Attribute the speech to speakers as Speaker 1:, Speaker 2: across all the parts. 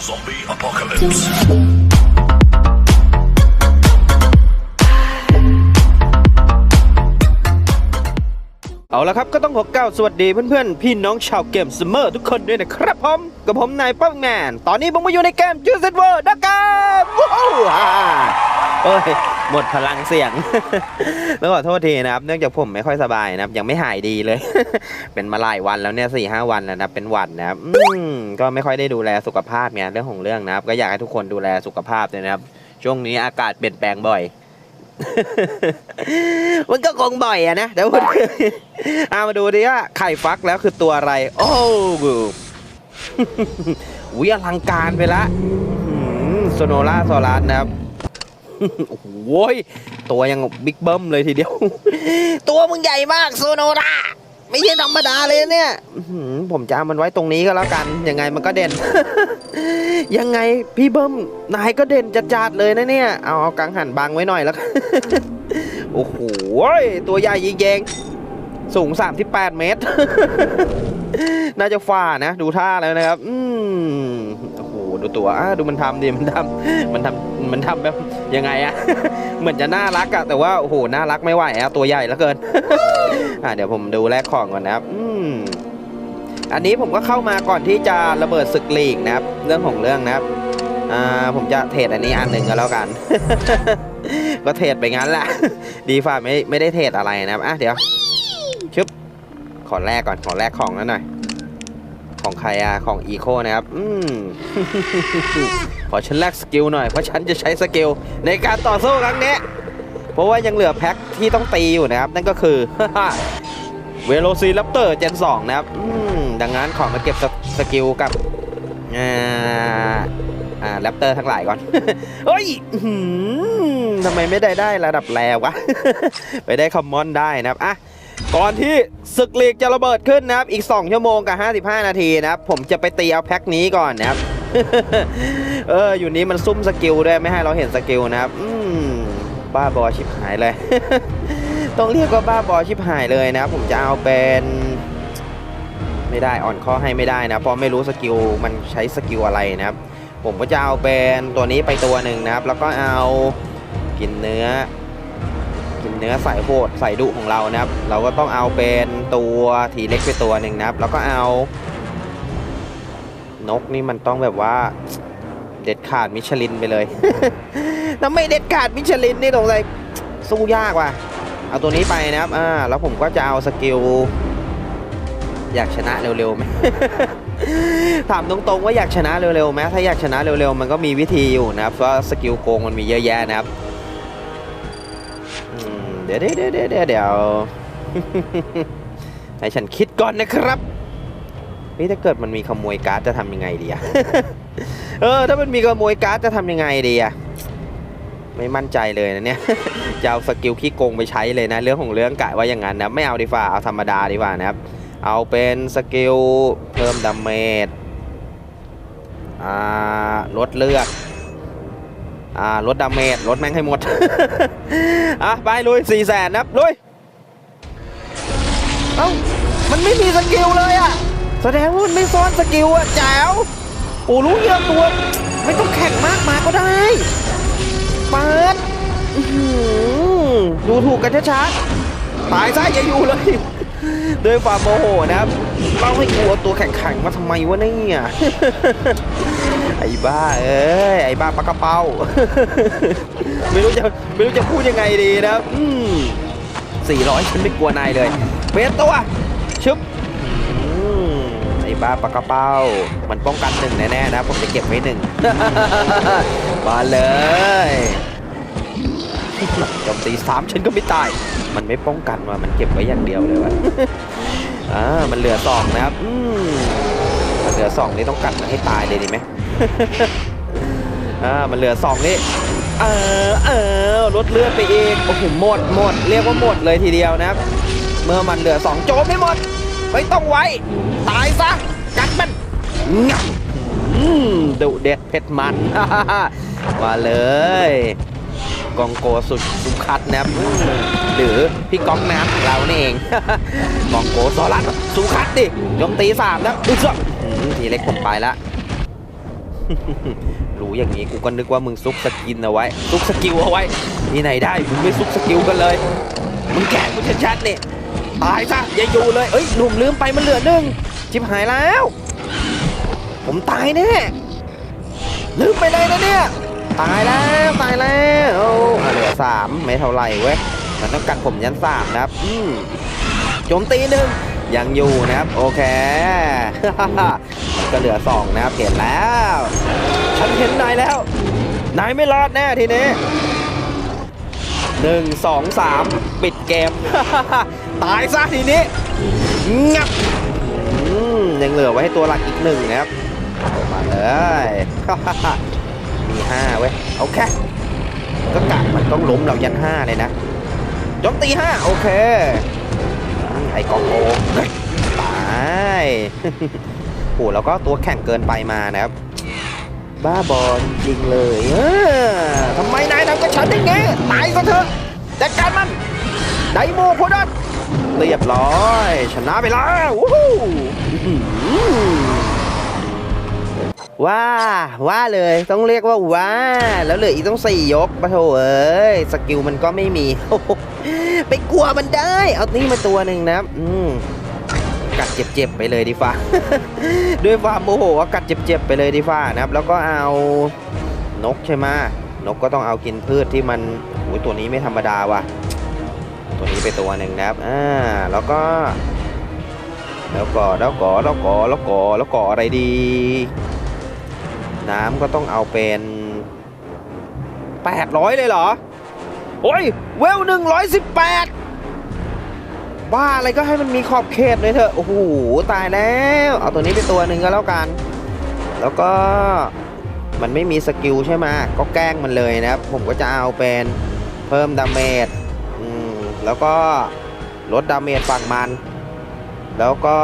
Speaker 1: Zombie apocalypse.
Speaker 2: เอาละครับก็ต้องขอกล่าวสวัสดีเพื่อนๆ พี่น้องชาวเกมสเมอร์ทุกคนด้วยนะครับผมกับผมนายป้องแมน ตอนนี้ผมมาอยู่ในเกมจูเซตเวอร์นะครับว้าวฮ่าเอ้ย หมดพลังเสียง แล้วขอโทษทีนะครับ เนื่องจากผมไม่ค่อยสบายนะครับ ยังไม่หายดีเลย เป็นมาหลายวันแล้วเนี่ยสี่ห้าวันแล้วนะเป็นหวัดนะครับก็ไม่ค่อยได้ดูแลสุขภาพไงเรื่องของเรื่องนะครับ ก็อยากให้ทุกคนดูแลสุขภาพด้วยนะครับ ช่วงนี้อากาศเปลี่ยนแปลงบ่อยมันก็คงบ่อยอะนะเดี๋ยวเอามาดูดิว่าไข่ฟักแล้วคือตัวอะไร โอ้โหวิอลังการไปละโซโนล่าโซลาร์นะครับโอ้โห ยตัวยังบิ๊กเบิ้มเลยทีเดียว ตัวมึงใหญ่มากโซโนล่าไม่ใช่ธรรมดาเลยเนี่ยผมจะมันไว้ตรงนี้ก็แล้วกัน ยังไงมันก็เด่น ยังไงพี่เบิ้มนายก็เด่นจัดๆเลยนะเนี่ย เอาเอากังหันบังไว้หน่อยแล้วกันโอ้โหยตัวใหญ่ยิงเยงสูง 38 เมตร น่าจะฝ่านะ ดูท่าแล้วนะครับ อืมโอ้โหดูตัวอะดูมันทำดิมันทำมันทำมันทำแบบยังไงอะเหมือนจะน่ารักอะแต่ว่าโอ้โหน่ารักไม่ไหวอะตัวใหญ่เหลือเกินอะเดี๋ยวผมดูแลกของก่อนนะครับ อืมอันนี้ผมก็เข้ามาก่อนที่จะระเบิดศึกลีกนะครับ เรื่องของเรื่องนะครับอ่าผมจะเทรดอันนี้อันหนึ่งก็แล้วกัน ก็เทรดไปงั้นแหละ ดีฝ่าไม่ไม่ได้เทรดอะไรนะครับอะเดี๋ยว ขอแรกก่อน ขอแรกของนั้นหน่อย ของใครอะของอีโคนะครับ อืมขอฉันแลกสกิลหน่อย เพราะฉันจะใช้สกิลในการต่อสู้ครั้งนี้ เพราะว่ายังเหลือแพ็คที่ต้องตีอยู่นะครับ นั่นก็คือเวโรซีรัปเตอร์เจน2นะครับอืมดังนั้นขอมาเก็บสสกิลกับอ่าอ่าแรปเตอร์ทั้งหลายก่อน เฮ้ยทำไมไม่ได้ได้ระดับแรวะ ไปได้คอมมอนได้นะครับ อะ ก่อนที่ศึกลีกจะระเบิดขึ้นนะครับ อีก 2 ชั่วโมงกับ 55 นาทีนะครับ ผมจะไปตีเอาแพ็คนี้ก่อนนะครับ เออ อยู่นี้มันซุ่มสกิลด้วยไม่ให้เราเห็นสกิลนะครับ อืมบ้าบอชิบหายเลย ต้องเรียกว่าบ้าบอชิบหายเลยนะครับ ผมจะเอาเป็นไม่ได้อ่อนข้อให้ไม่ได้นะเพราะไม่รู้สกิลมันใช้สกิลอะไรนะครับ ผมก็จะเอาเป็นตัวนี้ไปตัวหนึ่งนะครับ แล้วก็เอากินเนื้อ กินเนื้อสายโหดสายดุของเรานะครับ เราก็ต้องเอาเป็นตัวทีเล็กไปตัวหนึ่งนะครับ แล้วก็เอา นกนี่มันต้องแบบว่าเด็ดขาดมิชลินไปเลยถ้าไม่เด็ดขาดมิชลินนี่ตรงใจสู้ยากว่ะ เอาตัวนี้ไปนะครับ อ่า แล้วผมก็จะเอาสกิลอยากชนะเร็วๆไหมถามตรงๆว่าอยากชนะเร็วๆไหมถ้าอยากชนะเร็วๆ มันก็มีวิธีอยู่นะครับ เพราะสกิลโกงมันมีเยอะแยะนะครับ ดี๋ยวเดี๋ยวเดี๋ยวเดี๋ยวเดี๋ยวให้ฉันคิดก่อนนะครับนี่ถ้าเกิดมันมีขโมยการ์ดจะทำยังไงดีอะเออ ถ้ามันมีขโมยการ์ดจะทำยังไงดีอะไม่มั่นใจเลยนะเนี่ยจะเอาสกิลขี้โกงไปใช้เลยนะ เรื่องของเรื่องกะว่าอย่างนั้นนะไม่เอาดีกว่าเอาธรรมดาดีกว่านะครับ เอาเป็นสกิลเพิ่มดาเมจอ่าลดเลือด อ่าลดดาเมจลดแม่งให้หมด อะ ไปลุยสี่แสนนะครับลุย เอ้า มันไม่มีสกิลเลยอะแสดงว่ามันไม่ซ้อนสกิลอะแจ๋วโอ้รู้เยอะตัว ไม่ต้องแข่งมากมาก็ได้ เปิดดูถูกกันช้าๆตายซะอย่าอยู่เลยด้วยความโมโหนะครับเราให้กลัวตัวแข็งๆมาทำไมวะเนี่ย ไอ้บ้าเอ้ยไอ้บ้าปากกระเป้าไม่รู้จะไม่รู้จะพูดยังไงดีนะอืมสี่ร้อยฉันไม่กลัวนายเลยเบสตัวชึบไอ้บ้าปากกระเป้ามันป้องกันหนึ่งแน่ๆนะผมจะเก็บไว้หนึ่งมาเลยจมตีสามฉันก็ไม่ตาย มันไม่ป้องกันว่ะมันเก็บไว้อย่างเดียวเลยวะอ่ามันเหลือสองนะครับอืมมันเห ลือสองนี่ต้องกัดมันให้ตายเลยดีไหมอ่ามันเหลือสองนี่เออเออลดเลือดไปอีกโอ้โหหมดหมดเรียกว่าหมดเลยทีเดียวนะครับ เมื่อมันเหลือสองโจมไม่หมด ไม่ต้องไว้ ตายซะกัดมันงับดุเด็ดเผ็ดมันมาเลย กองโกสุดสุคัดนะครับหรือพี่ก้องน้ำเรานี่เองกองโกโซลัสสุคัดดิโจมตีสามนะอึ๊ะอืมทีเล็กผมไปละรู้อย่างนี้กูก็นึกว่ามึงซุกสกินเอาไว้ ซุกสกิลเอาไว้ที่ไหนได้มึงไม่ซุกสกิลกันเลยมึงแกล้งกูชัดๆนี่ตายซะอย่าอยู่เลยเอ้ยหนุ่มลืมไปมันเหลือหนึ่งชิบหายแล้ว ผมตายแน่ลืมไปเลยนะเนี่ย ตายแล้วตายแล้วเหลือสามไม่เท่าไหร่เว้ยมันต้องกันผมยันสามนะครับอืมโจมตีหนึ่งยังอยู่นะครับ โอเคมันก็เหลือสองนะครับเห็นแล้ว ฉันเห็นนายแล้วนายไม่รอดแน่ทีนี้หนึ่งสองสามปิดเกม ตายซะทีนี้งับยังเหลือไว้ให้ตัวหลักอีกหนึ่งนะครับมาเลย ห้าเว้ยโอเคก็กะมันต้องล้มเรายันห้าเลยนะจมตีห้าโอเคไอ้กองโงเฮ้ยตายโอ้แล้วก็ตัวแข่งเกินไปมานะครับ บ้าบอลจริงเลยเออทำไมนายทำกับฉันอย่างงี้ตายซะเถอะจัดการมันไดโมโพดอนเรียบร้อย ชนะไปแล้ววู้ฮู้ ว้าว่าเลยต้องเรียกว่าว้า แล้วเหลืออีกต้องสี่ยกปะโถเอ้ยสกิลมันก็ไม่มีโอ้โหไปกลัวมันได้ เอานี่มาตัวหนึ่งนะครับอืมกัดเจ็บๆไปเลยดีฟ้าด้วยความโมโหก็กัดเจ็บๆไปเลยดีฟ้านะครับ แล้วก็เอานกใช่ไหมนกก็ต้องเอากินพืชที่มันโอ้ยตัวนี้ไม่ธรรมดาว่ะ ตัวนี้ไปตัวหนึ่งนะครับอ่าแล้วก็ แล้วก็แล้วก็แล้วก็แล้วก็แล้วก็อะไรดี น้ำก็ต้องเอาเป็น 800 เลยเหรอ โอ้ย เวลหนึ่งร้อยสิบแปดบ้าอะไรก็ให้มันมีขอบเขตเลยเถอะ โอ้โห ตายแล้ว เอาตัวนี้ไปตัวหนึ่งก็แล้วกัน แล้วก็มันไม่มีสกิลใช่ไหมก็แกล้งมันเลยนะครับ ผมก็จะเอาเป็นเพิ่มดาเมจอืมแล้วก็ลดดาเมจฝั่งมัน แล้วก็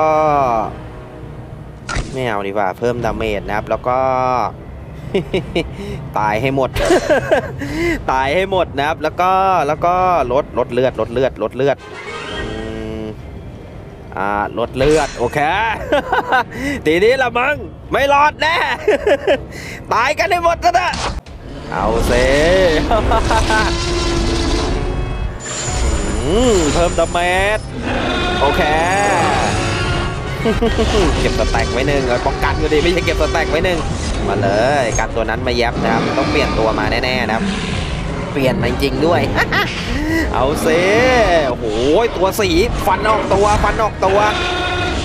Speaker 2: ไม่เอาดีกว่า เพิ่มดาเมจนะครับ แล้วก็ ตายให้หมด ตายให้หมดนะครับ แล้วก็แล้วก็ลดลดเลือดลดเลือดลดเลือดอ่าลดเลือด โอเคทีนี้ละมึง ไม่รอดแน่ ตายกันให้หมดซะนะเอาเซเพิ่มดาเมจโอเค เก็บสแต็กไว้หนึ่งเอาป้องกันก็ดีไม่ใช่เก็บสแต็กไว้หนึ่งมาเลยกันตัวนั้นมาแยบนะครับ ต้องเปลี่ยนตัวมาแน่ๆนะครับ เปลี่ยนมาจริงๆด้วย เอาเซโอ้โหตัวสีฟันออกตัวฟันออกตัว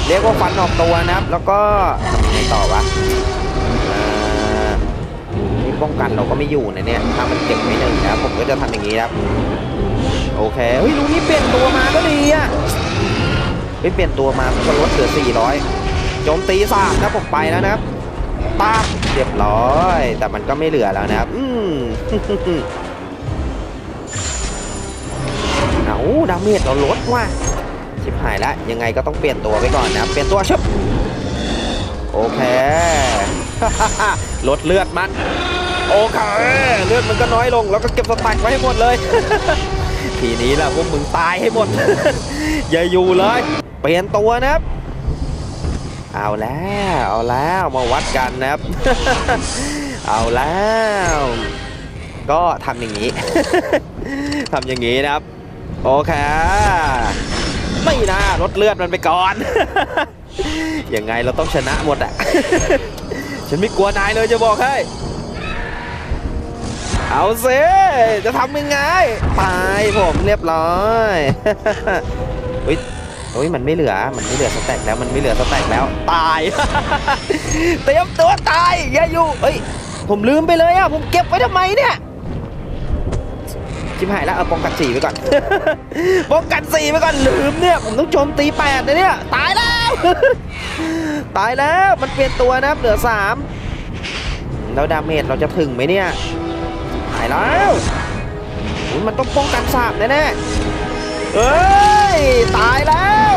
Speaker 2: เรียกว่าฟันออกตัวนะครับ แล้วก็ทำยังไงต่อวะนี่ป้องกันเราก็ไม่อยู่นะเนี่ยถ้ามันเก็บไว้หนึ่งนะครับผมก็จะทำอย่างนี้ครับ โอเคเฮ้ยลุงนี่เปลี่ยนตัวมาก็ดีอะ เฮ้ยเปลี่ยนตัวมาก็ลดเหลือ 400 โจมตีสามนะผมไปแล้วนะครับป้าบเรียบร้อย แต่มันก็ไม่เหลือแล้วนะครับ อืมเอาดาเมจเราลดว่ะชิบหายแล้วยังไงก็ต้องเปลี่ยนตัวไปก่อนนะเปลี่ยนตัวชึบโอเคลดเลือดมัน โอเค เลือดมันก็น้อยลง แล้วก็เก็บสแต็กไว้ให้หมดเลย ทีนี้แหละพวกมึงตายให้หมด อย่าอยู่เลย เปลี่ยนตัวนะครับ เอาแล้วเอาแล้วมาวัดกันนะครับ เอาแล้ว ก็ทำอย่างนี้ ทำอย่างนี้นะครับ โอเคไม่นะลดเลือดมันไปก่อน ยังไงเราต้องชนะหมดอะฉันไม่กลัวนายเลยจะบอกให้ เอาซิจะทำยังไงตายผมเรียบร้อยเฮ้ย เฮ้ยมันไม่เหลือ มันไม่เหลือสแต็กแล้ว มันไม่เหลือสแต็กแล้ว ตาย เตรียมตัวตาย อย่าอยู่เฮ้ย ผมลืมไปเลยอะ ผมเก็บไว้ทำไมเนี่ยชิบหายแล้ว เอาป้องกันสี่ไปก่อน ป้องกันสี่ไปก่อน ลืมเนี่ย ผมต้องโจมตีแปดนะเนี่ย ตายแล้ว ตายแล้ว มันเปลี่ยนตัวนะครับ เหลือสามแล้วดาเมจเราจะถึงไหมเนี่ย ตายแล้ว มันต้องป้องกันสาบแน่ๆเอ้ ย ตายแล้ว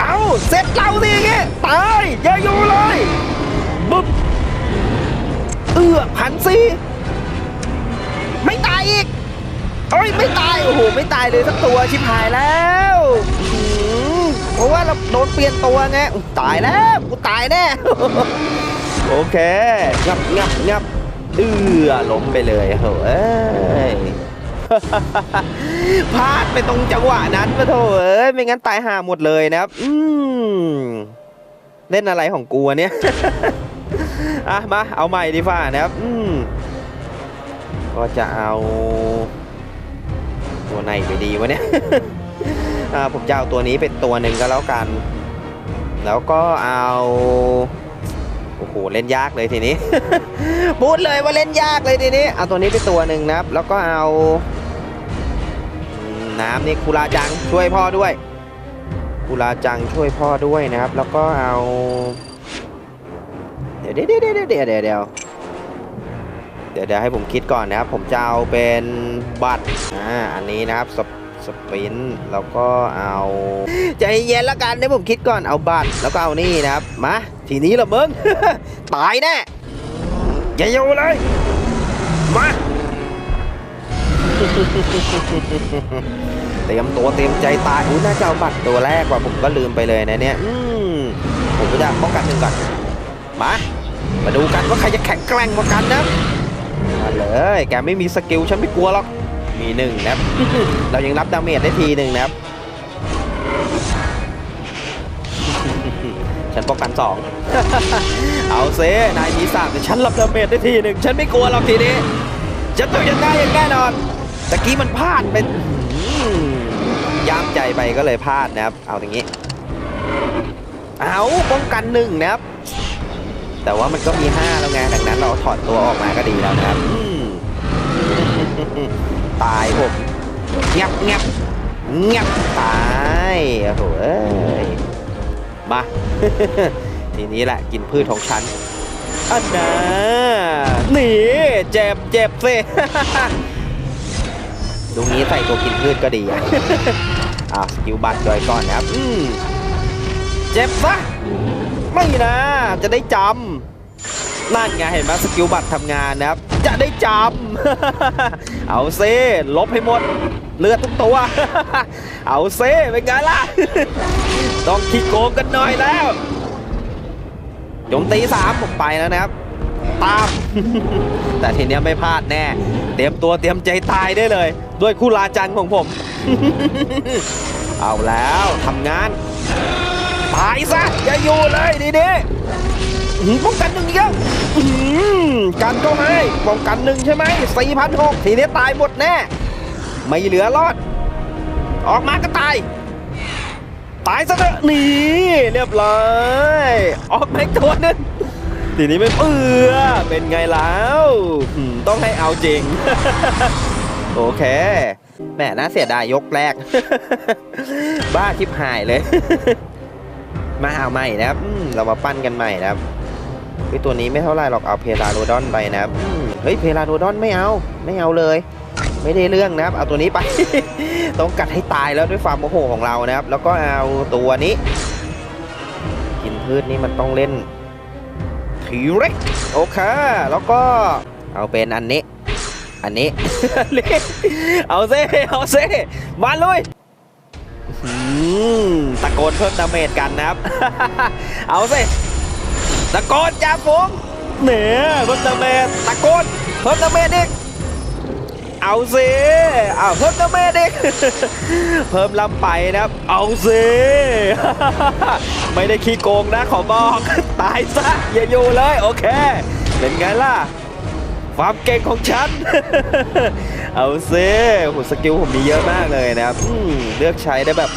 Speaker 2: เอาเสร็จเราสิเงี้ยตาย อย่าอยู่เลยบึ๊บเอื้อพันสีไม่ตายอีกเอ้ยไม่ตาย โอ้โห ไม่ตายเลยสักตัวชิบหายแล้วเพราะว่าเราโดนเปลี่ยนตัวไงตายแล้วกูตายแน่โอเค งับงับงับเอือล้มไปเลยเอ้ย พลาดไปตรงจังหวะนั้นปะโถเอ้ยไม่งั้นตายห่าหมดเลยนะครับอืมเล่นอะไรของกูวเนี่ยอะมาเอาใหม่ดีฝ่านะครับอืมก็จะเอาตัวไหนไปดีวะเนี่ยอ่าผมจะเอาตัวนี้เป็นตัวหนึ่งก็แล้วกัน แล้วก็เอาโอ้โหเล่นยากเลยทีนี้พูดเลยว่าเล่นยากเลยทีนี้ เอาตัวนี้ไปตัวหนึ่งนะครับ แล้วก็เอา น้ำนี่คุราจังช่วยพ่อด้วยคุราจังช่วยพ่อด้วยนะครับ แล้วก็เอา เดี๋ยวเดี๋ยวเดี๋ยวเดี๋ยวเดี๋ยวเดี๋ยวเดี๋ยวเดี๋ยวให้ผมคิดก่อนนะครับ ผมจะเอาเป็นบัตรอ่าอันนี้นะครับสปสปินแล้วก็เอาใจเย็นละกันเดี๋ยวผมคิดก่อนเอาบัตรแล้วก็เอานี่นะครับมาทีนี้ละมึงตายแน่อย่าอยู่เลยมา เตรียมตัวเตรียมใจตายอุ้ยน่าจะเอาบัตรตัวแรกว่าผมก็ลืมไปเลยนะเนี่ยอืมผมก็จะป้องกันหนึ่งก่อนมา มาดูกันว่าใครจะแข็งแกร่งกว่ากันนะมาเลยแกไม่มีสกิลฉันไม่กลัวหรอกมีหนึ่งนะครับเรายังรับดาเมจได้ทีหนึ่งนะครับฉันป้องกันสองเอาเซนายมีสามแต่ฉันรับดาเมจได้ทีหนึ่งฉันไม่กลัวหรอกทีนี้ฉันต้องยังได้อย่างแน่นอน ตะกี้มันพลาดเป็นย่ามใจไปก็เลยพลาดนะครับ เอาอย่างนี้ เอาป้องกันหนึ่งนะครับ แต่ว่ามันก็มี5แล้วไงดังนั้นเราถอดตัวออกมาก็ดีแล้วนะครับตายผมงับงับงับตายโอ้โหมา ทีนี้แหละกินพืชของฉันอันน่ะหนีเจ็บเจ็บสิ ตรงนี้ใส่ตัวกินพืชก็ดีอะอ่าสกิลบัตรย่อยก่อนนะครับอืมเจ็บซะไม่นะจะได้จำนั่นไงเห็นไหมสกิลบัตรทำงานนะครับ จะได้จำเอาเซ่ลบให้หมด เลือดทุกตัว เอาเซ่เป็นไงล่ะ ต้องขี้โกงกันหน่อยแล้วโจมตีสามผมไปแล้วนะครับ ตาม แต่ทีเนี้ยไม่พลาดแน่ เตรียมตัวเตรียมใจตายได้เลย ด้วยคู่ลาจันของผม เอาแล้วทำงาน ตายซะ อย่าอยู่เลยดีดีๆอื้อหือป้องกันหนึ่งอีกแล้วอื้อหือกันก็ให้ป้องกันหนึ่งใช่ไหมสี่พันหกทีนี้ตายหมดแน่ ไม่เหลือรอด ออกมาก็ตายตายซะเถอะนี่เรียบร้อยออกมาอีกตัวหนึง ทีนี้ไม่เปื่อเป็นไงแล้วอืมต้องให้เอาจริง โอเคแหมน่าเสียดายยกแรก บ้าทิพหายเลย มาเอาใหม่นะครับอืมเรามาปั้นกันใหม่นะครับเฮ้ยตัวนี้ไม่เท่าไหรหรอกเอาเพลาโรดอนไปนะครับอืมเฮ้ยเพลาโรดอนไม่เอาไม่เอาเลย ไม่ได้เรื่องนะครับ เอาตัวนี้ไป ต้องกัดให้ตายแล้วด้วยความโมโหของเรานะครับ แล้วก็เอาตัวนี้ กินพืชนี่มันต้องเล่น ทีเร็กโอเค แล้วก็เอาเป็นอันนี้ อันนี้ เอาเซ่เอาเซ่มาเลยอืมตะโกนเพิ่มดาเมจกันนะครับ เอาสิตะโกนจ่าฝูงเนี่ยเพิ่มดาเมจตะโกนเพิ่มดาเมจอีกเอาสิเอาเพิ่มดาเมจอีกเพิ่มลำไปนะครับ เอาสิไม่ได้ขี้โกงนะขอบอก ตายซะอย่าอยู่เลยโอเค เป็นไงล่ะ ความเก่งของฉัน เอาซิโหสกิลผมมีเยอะมากเลยนะครับอืมเลือกใช้ได้แบบ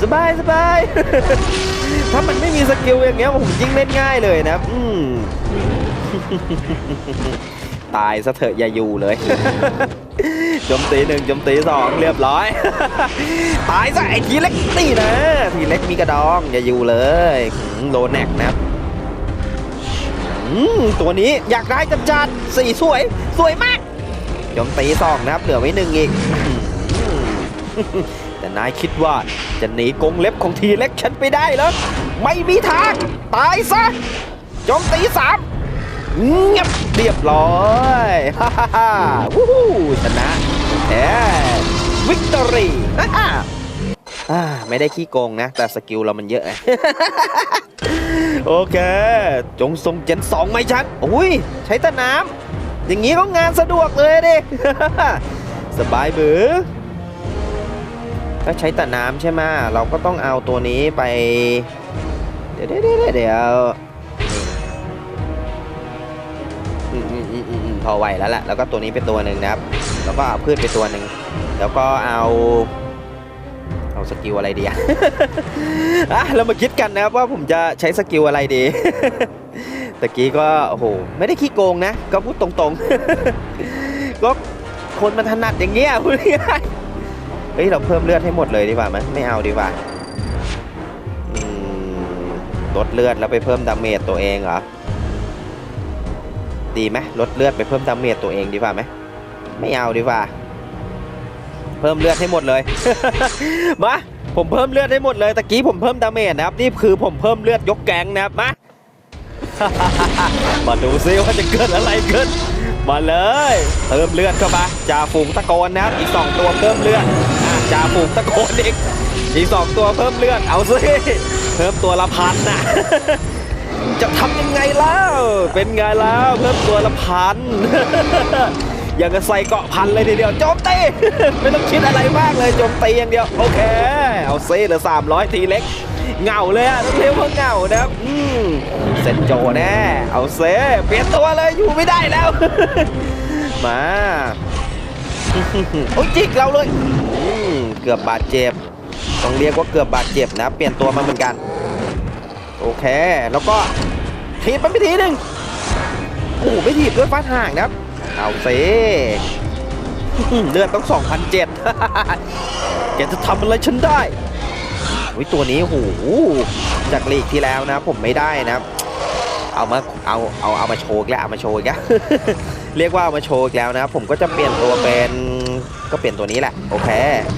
Speaker 2: สบายสบายถ้ามันไม่มีสกิลอย่างเงี้ยผมยิ่งเล่นง่ายเลยนะครับอืมตายซะเถอะอย่าอยู่เลยจมตีหนึ่งจมตีสองเรียบร้อย ตายซะไอ้ทีเล็กนี่นะ ทีเล็กมีกระดองอย่าอยู่เลย โลแนกนะครับ ตัวนี้อยากได้จัดจัดสีสวย สวยมากโจมตีสองนะครับ เหลือไว้หนึ่งอีก แต่นายคิดว่าจะหนีกงเล็บของทีเล็กฉันไปได้เหรอ ไม่มีทาง ตายซะโจมตีสามเงียบเรียบร้อยฮ่าฮ่าฮ่าวู้ชนะแท้วิกตอรี่ฮ่า อ่าไม่ได้ขี้โกงนะ แต่สกิลเรามันเยอะไงโอเค จงส่งเจนสองไหมฉันอุ้ย ใช้แต่น้ำอย่างนี้ก็งานสะดวกเลยดิ สบายบือถ้าใช้แต่น้ำใช่ไหมเราก็ต้องเอาตัวนี้ไป เดี๋ยวเดี๋ยวเดี๋ยวอืมอืมอืมอืมพอไหวแล้วแหละแล้วก็ตัวนี้เป็นตัวหนึ่งนะครับ แล้วก็เอาพืชไปตัวหนึ่งแล้วก็เอา สกิลอะไรดีอะอะเรามาคิดกันนะครับว่าผมจะใช้สกิลอะไรดีตะกี้ก็โอ้โหไม่ได้ขี้โกงนะ ก็พูดตรงๆ ก็คนมันถนัดอย่างเงี้ยพูดง่ายเฮ้ยเราเพิ่มเลือดให้หมดเลยดีกว่าไหมไม่เอาดีกว่าลดเลือดแล้วไปเพิ่มดาเมจตัวเองเหรอดีไหมลดเลือดไปเพิ่มดาเมจตัวเองดีกว่าไหมไม่เอาดีกว่า เพิ่มเลือดให้หมดเลย มา ผมเพิ่มเลือดให้หมดเลย ตะกี้ผมเพิ่มดาเมจนะครับ นี่คือผมเพิ่มเลือดยกแกงนะครับ มา มาดูซิว่าจะเกิดอะไรขึ้น มาเลย เพิ่มเลือดเข้ามาจ่าฝูงตะโกนนะครับ อีกสองตัวเพิ่มเลือดอะจ่าฝูงตะโกนอีก อีกสองตัวเพิ่มเลือด เอาซิ เพิ่มตัวละพันนะจะทำยังไงแล้ว เป็นไงแล้ว เพิ่มตัวละพัน อย่างกับใส่เกาะพันเลยทีเดียวโจมตี ไม่ต้องคิดอะไรมากเลยโจมตีอย่างเดียวโอเค เอาเซ่เหลือ300 ทีเล็กเงาเลยอะต้องเรียกว่าเงานะครับอืมเซนโจแน่เอาเซ่เปลี่ยนตัวเลยอยู่ไม่ได้แล้ว มาโอ้ยจิกเราเลยเกือบบาดเจ็บ ต้องเรียกว่าเกือบบาดเจ็บนะ เปลี่ยนตัวมาเหมือนกัน โอเค แล้วก็ทีบมันไปทีหนึ่งโอ้ไม่ถีบด้วยฟ้าห่างนะครับ เอาสิเลือดต้อง2,007แกจะทำอะไรฉันได้อุ๊ยตัวนี้โหจากลีกที่แล้วนะ ผมไม่ได้นะเอามาเอาเอาเอามาโชว์แล้วเอามาโชว์อีกแล้วเรียกว่าเอามาโชว์อีกแล้วนะ ผมก็จะเปลี่ยนตัวเป็นก็เปลี่ยนตัวนี้แหละโอเค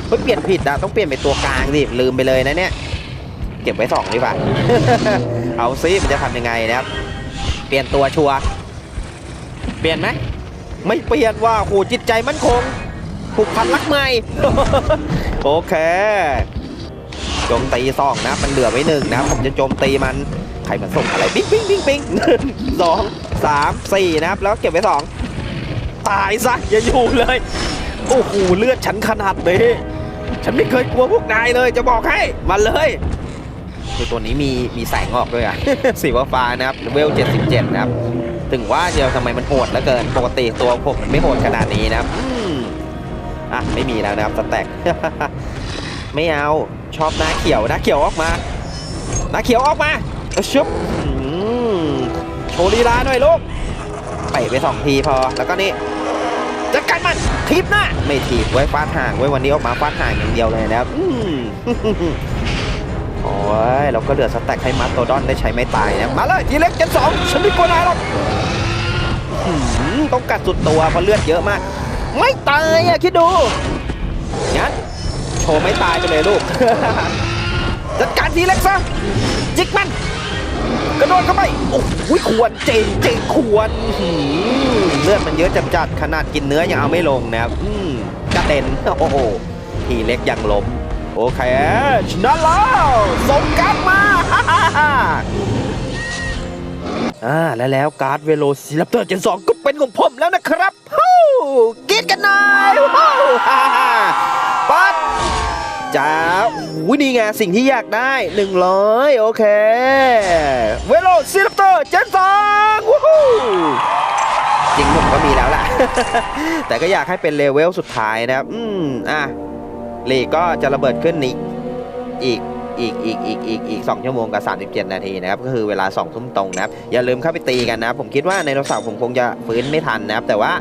Speaker 2: เฮ้ยเปลี่ยนผิดนะต้องเปลี่ยนเป็นตัวกลางสิลืมไปเลยนะเนี่ยเก็บไว้สองดีกว่าเอาซิมันจะทำยังไงนะครับเปลี่ยนตัวชัวเปลี่ยนไหม ไม่เปลี่ยนว่าโหจิตใจมั่นคงผูกพันรักใหม่ โอเคโจมตีสองนะ มันเหลือไว้หนึ่งนะ ผมจะโจมตีมัน ใครมันส่งอะไรปิ๊งปิ๊งปิ๊งปิ๊งหนึ่งสองสามสี่นะครับแล้วเก็บไว้สองตายซะอย่าอยู่เลย โอ้โหเลือดฉันขนาดนี้ฉันไม่เคยกลัวพวกนายเลย จะบอกให้มาเลยคือตัวนี้มีมีแสงออกด้วยอะสีฟ้านะครับเวล77นะครับ ถึงว่าเดียวทำไมมันโหดเหลือเกินปกติตัวผมมันไม่โหดขนาดนี้นะครับอะไม่มีแล้วนะครับสแต็กไม่เอาชอบหน้าเขียวหน้าเขียวออกมาหน้าเขียวออกมาเอชุบโชว์ลีลาหน่อยลูกไปไปสองทีพอแล้วก็นี่จัดการมันทีบหน้าไม่ทีบไว้ฟาดห่างไว้วันนี้ออกมาฟาดห่างอย่างเดียวเลยนะครับอื อ้ยเราก็เหลือสแต็กให้มาสโตดอนได้ใช้ไม่ตายนะมาเลยทีเล็กเจนสองฉันไม่กลัวนายหรอกต้องกัดสุดตัวเพราะเลือดเยอะมาก ไม่ตายอะคิดดูงั้นโชว์ไม่ตายไปเลยลูกจัดการทีเล็กซะจิกมันกระโดดเข้าไปโอ้โหควรเจงเจงควรเลือดมันเยอะจัดๆขนาดกินเนื้อยังเอาไม่ลงนะครับกระเด็นโอ้โหทีเล็กยังล้ม โอเคชนะแล้วส่งการ์ดมาอ่าและแล้วการ์ดเวโลซิรัปเตอร์เจนสองก็เป็นของผมแล้วนะครับฮู้กินกันหน่อยฮู้ฮ่าฮ่าปัดจ้าอู้นี่ไงสิ่งที่อยากได้ 100 โอเค เวโลซิรัปเตอร์เจนสองวู้ฮู้จริงผมก็มีแล้วแหละแต่ก็อยากให้เป็นเลเวลสุดท้ายนะครับ อืม อะ ลีกก็จะระเบิดขึ้นอีกอีกอีกอีกอีกอีกอีกสองชั่วโมงกับ 37 นาทีนะครับก็คือเวลา2ทุ่มตรงนะครับอย่าลืมเข้าไปตีกันนะครับผมคิดว่าในโทรศัพท์ผมคงจะฟื้นไม่ทันนะครับแต่ว่า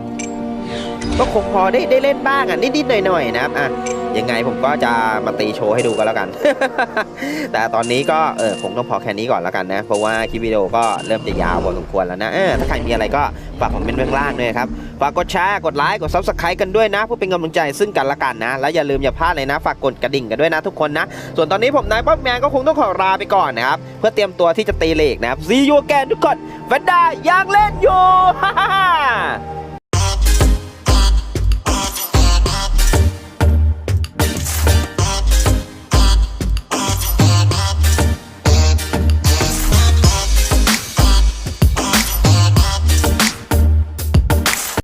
Speaker 2: ก็คงพอได้ได้เล่นบ้างอะนิดๆหน่อยๆนะครับอะยังไงผมก็จะมาตีโชว์ให้ดูกันแล้วกัน แต่ตอนนี้ก็เออคงต้องพอแค่นี้ก่อนแล้วกันนะ เพราะว่าคลิปวิดีโอก็เริ่มจะยาวพอสมควรแล้วนะเออถ้าใครมีอะไรก็ฝากผมเป็นเบื้องล่างด้วยครับฝากกดแชร์กดไลค์กด subscribe กันด้วยนะเพื่อเป็นกำลังใจซึ่งกันและกันนะ แล้วอย่าลืมอย่าพลาดเลยนะฝากกดกระดิ่งกันด้วยนะทุกคนนะ ส่วนตอนนี้ผมนายป๊อปแมนก็คงต้องขอลาไปก่อนนะครับเพื่อเตรียมตัวที่จะตีเลกนะครับซียูแกนทุกคนแฟนด้ายังเล่นอยู่